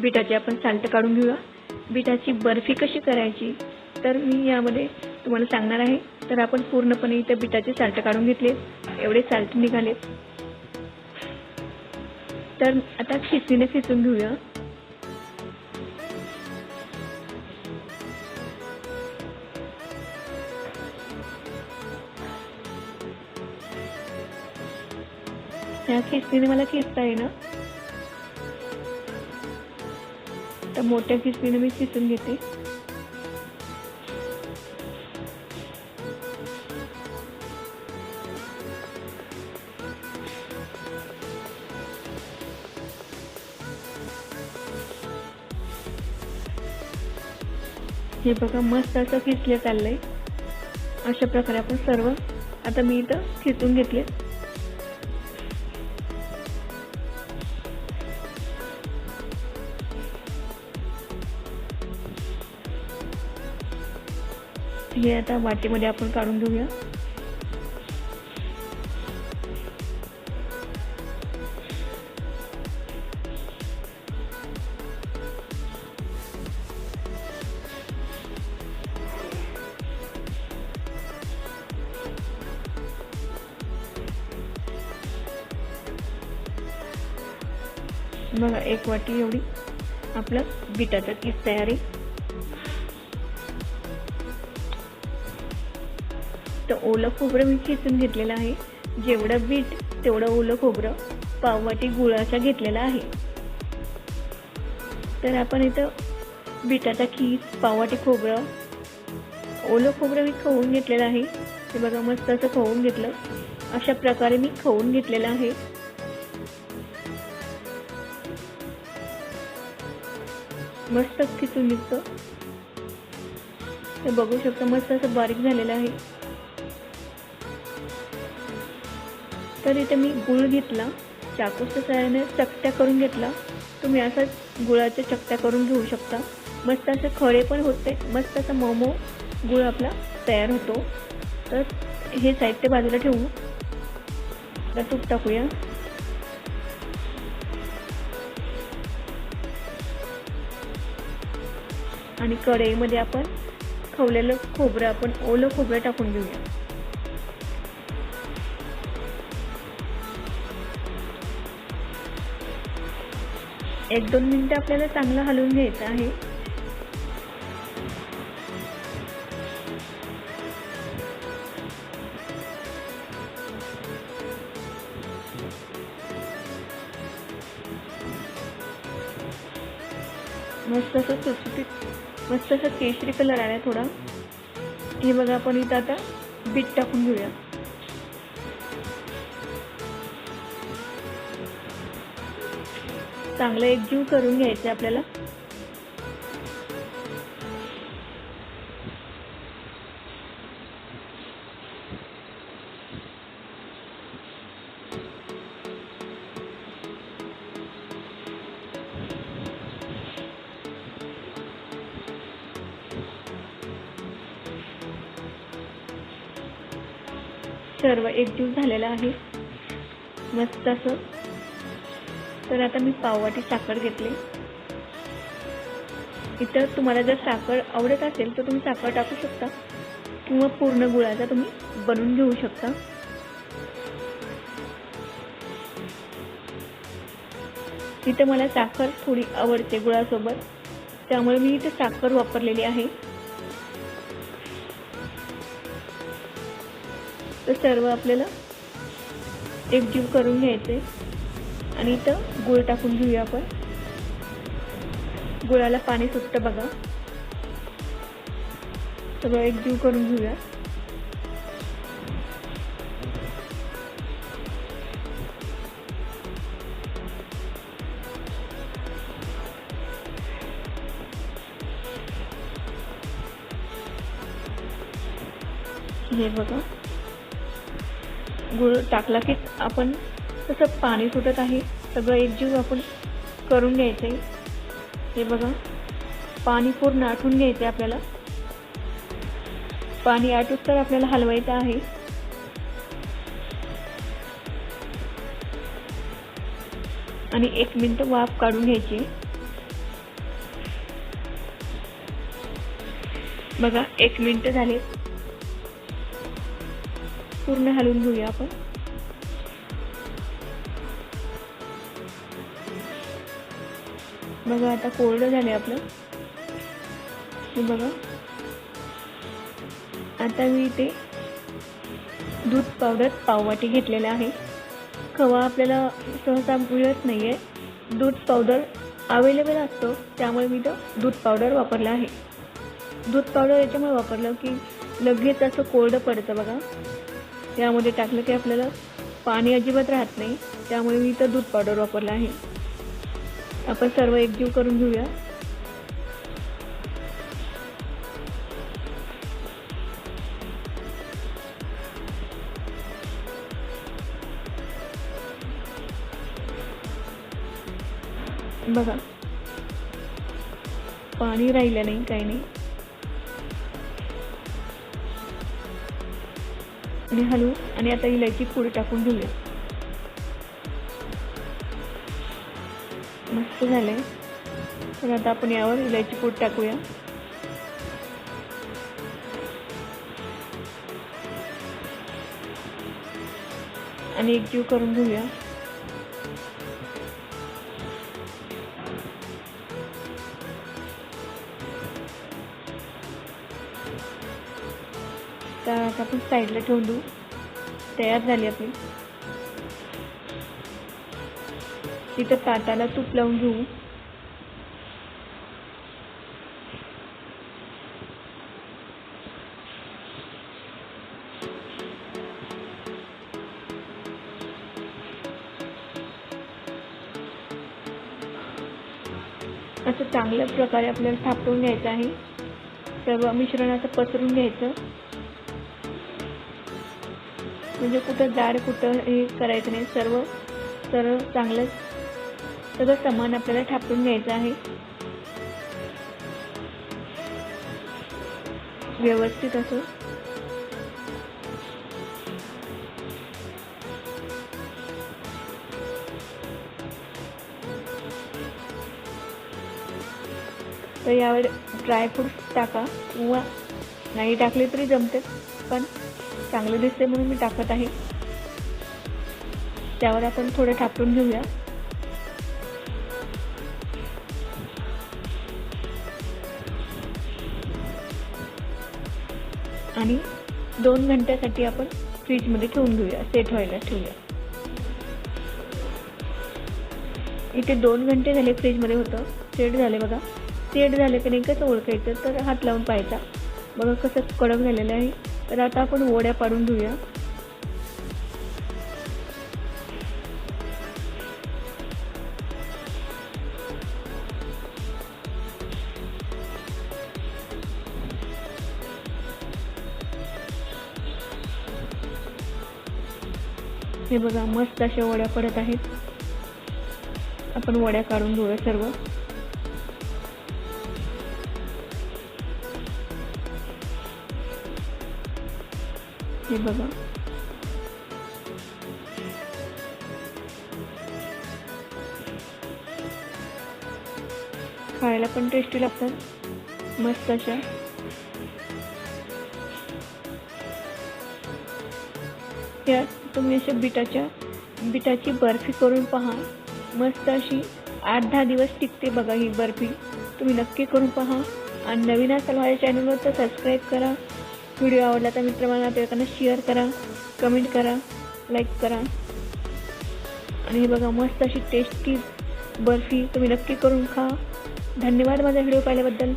बिटाची आपण साल्ट काढून घेऊया. बिटाची बर्फी कशी करायची? तर मी यामध्ये तुम्हाला सांगणार आहे. तर आपण पूर्णपणे इथे बिटाचे साल्ट काढून घेतले. एवढे साल्ट निघाले तर आता खिचणीने खिचून घेऊया. ह्या खिचणीने मला खिचता येईना. आता मोठ्या खिचणीने मी किसून घेते. हे बघा मस्त असं खिचले चाललंय अशा प्रकारे आपण सर्व आता मी इथं खिचून घेतले हे आता वाटीमध्ये आपण काढून घेऊया. बघा एक वाटी एवढी आपलं बिटाचं कीस तयार आहे. तर ओलं खोबरं मी खेचून घेतलेलं आहे. जेवढं बीट तेवढं ओलं खोबरं पाववाटी गुळाचा घेतलेला आहे. तर आपण इथं बिटाचा खीस पाववाटी खोबरं ओलं खोबरं मी खवून घेतलेलं आहे. ते बघा मस्त असं खवून घेतलं. अशा प्रकारे मी खवून घेतलेलं आहे. मस्त खिचून निघतं हे बघू शकता मस्त असं बारीक झालेलं आहे. तर इथे मी गुळ घेतला चाकूच्या सहाय्याने चकत्या करून घेतला. तुम्ही असंच गुळाच्या चकत्या करून घेऊ शकता. मस्त असं खळे पण होते मस्त असं मोमो गुळ आपला तयार होतो. तर हे साहित्य बाजूला ठेवू. तर तूप टाकूया. आणि कढईमध्ये आपण खवलेलं खोबरं आपण ओलं खोबरं टाकून घेऊया. एक दोन मिनटं आपल्याला चांगलं हलवून घ्यायचं आहे. मस्त असं सुटसुटीत मस्त असं केशरी कलर आलाय थोडा. हे बघा आपण इथं आता बीट टाकून घेऊया. चांगलं एकजीव करून घ्यायचं आपल्याला. सर्व एकजीव झालेला आहे. मस्त असं तर आता मी पाववाटी साखर घेतली. इथं तुम्हाला जर साखर आवडत असेल तर तुम्ही साखर टाकू शकता. किंवा पूर्ण गुळाचा तुम्ही बनवून घेऊ शकता. इथं मला साखर थोडी आवडते गुळासोबत. त्यामुळे मी इथे साखर वापरलेली आहे. तर सर्व आपल्याला एकजीव करून घ्यायचे. आणि इथं गुळ टाकून घेऊया आपण. गुळाला पाणी सुटतं बघा. सगळं एकजीव करून घेऊया. हे बघा. गुळ टाकला की आपण तसं पाणी सुटत आहे. सगळं एकजीव आपण करून घ्यायचं आहे हे बघा. पाणी पूर्ण आठून घ्यायचं आहे आपल्याला. पाणी आटूत तर आपल्याला हलवायचं आहे. आणि एक मिनटं वाफ काढून घ्यायची. बघा एक मिनटं झाले. पूर्ण हलवून घेऊया आपण. बघा आता कोरडं झालंय आपलं. हे बघा. आता मी इथे दूध पावडर पाववाटी घेतलेला आहे. खवा आपल्याला सहसा मिळत नाही आहे दूध पावडर अवेलेबल असतो त्यामुळे मी तो दूध पावडर वापरला आहे. दूध पावडर याच्यामुळे वापरलं की लगेच असं कोरडं पडतं बघा. त्यामध्ये टाकलं की आपल्याला पाणी अजिबात राहत नाही. त्यामुळे मी इथं दूध पावडर वापरलं आहे. आपण सर्व एकजीव करून घेऊया. बघा. पाणी राहिलं नाही काही नाही. आणि हलवू आणि आता इलायची पुढे टाकून घेऊया. मस्त झालंय. तर आता आपण यावर इलायची पूड टाकूया. आणि एकजीव करून घेऊया. तर आता आपण साईडला ठेवून देऊ. तयार झाली आपली. तिथं ताटाला तूप लावून घेऊ. असं चांगल्या प्रकारे आपल्याला थापटून घ्यायचं आहे. सर्व मिश्रण असं पसरून घ्यायचं. म्हणजे कुठं जाड कुठं हे करायचं नाही. सर्व सर्व चांगलं सगळं समान आपल्याला थापून घ्यायचं आहे. व्यवस्थित असं. तर यावर ड्रायफ्रूट्स टाका. किंवा नाही टाकले तरी जमते पण चांगलं दिसते म्हणून मी टाकत आहे. त्यावर आपण थोडं थापून घेऊया. आणि दोन घंट्यासाठी आपण फ्रीजमध्ये ठेवून घेऊया सेट व्हायला ठेवूया. इथे दोन घंटे झाले फ्रीजमध्ये होतं. सेट झाले बघा. सेट झाले की नाही कसं ओळखायचं? तर हात लावून पाहायचा. बघा कसं कडक झालेलं आहे. तर आता आपण वड्या पाडून घेऊया. हे बघा मस्त अशा वड्या पडत आहेत. आपण वड्या काढून घेऊया सर्व. हे बघा. खायला पण टेस्टी लागतात. मस्त अशा. त्यात तुम्ही अशा बिटाच्या बिटाची बर्फी करून पहा. मस्त अशी आठ दहा दिवस टिकते बघा ही बर्फी. तुम्ही नक्की करून पहा. आणि नवीन असाल माझ्या चॅनलवर तर सबस्क्राईब करा. व्हिडिओ आवडला तर मित्रमाना नातेवाईकांना शेअर करा. कमेंट करा. लाईक करा. आणि हे बघा मस्त अशी टेस्टी बर्फी तुम्ही नक्की करून खा. धन्यवाद माझा व्हिडिओ पाहिल्याबद्दल.